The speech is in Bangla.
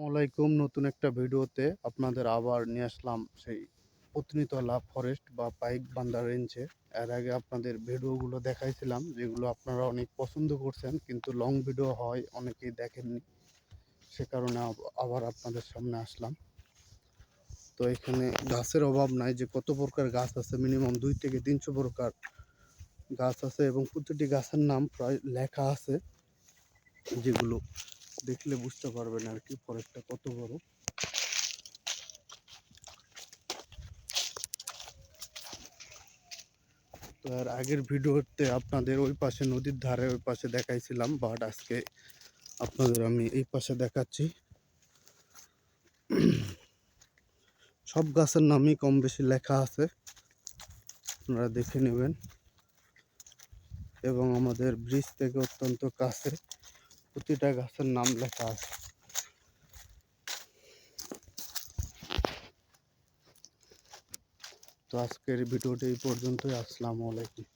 আসসালামাইকুম নতুন একটা ভিডিওতে আপনাদের আবার নিয়ে আসলাম সেই পত্নীতলা ফরেস্ট বা পাইক বান্দা রেঞ্জে এর আগে আপনাদের ভিডিওগুলো দেখাইছিলাম, যেগুলো আপনারা অনেক পছন্দ করছেন, কিন্তু লং ভিডিও হয়, অনেকেই দেখেননি। সে কারণে আবার আপনাদের সামনে আসলাম। তো এখানে গাছের অভাব নাই যে কত প্রকার গাছ আছে, মিনিমাম দুই থেকে তিনশো প্রকার গাছ আছে এবং প্রতিটি গাছের নাম প্রায় লেখা আছে, যেগুলো দেখলে বুঝতে পারবেন আর কি ফরেস্টটা কত বড়। তো এর আগের ভিডিওতে আপনাদের ওই পাশে নদীর ধারে ওই পাশে দেখাইছিলাম বাট আজকে আপনাদের আমি এই পাশে দেখাচ্ছি। সব গাছের নামই কম বেশি লেখা আছে, আপনারা দেখে নেবেন। এবং আমাদের ব্রিজ থেকে অত্যন্ত কাছে প্রতিটা গাছের নাম লেখা আছে। তো আজকের ভিডিওটি এই পর্যন্তই। আসসালামু আলাইকুম।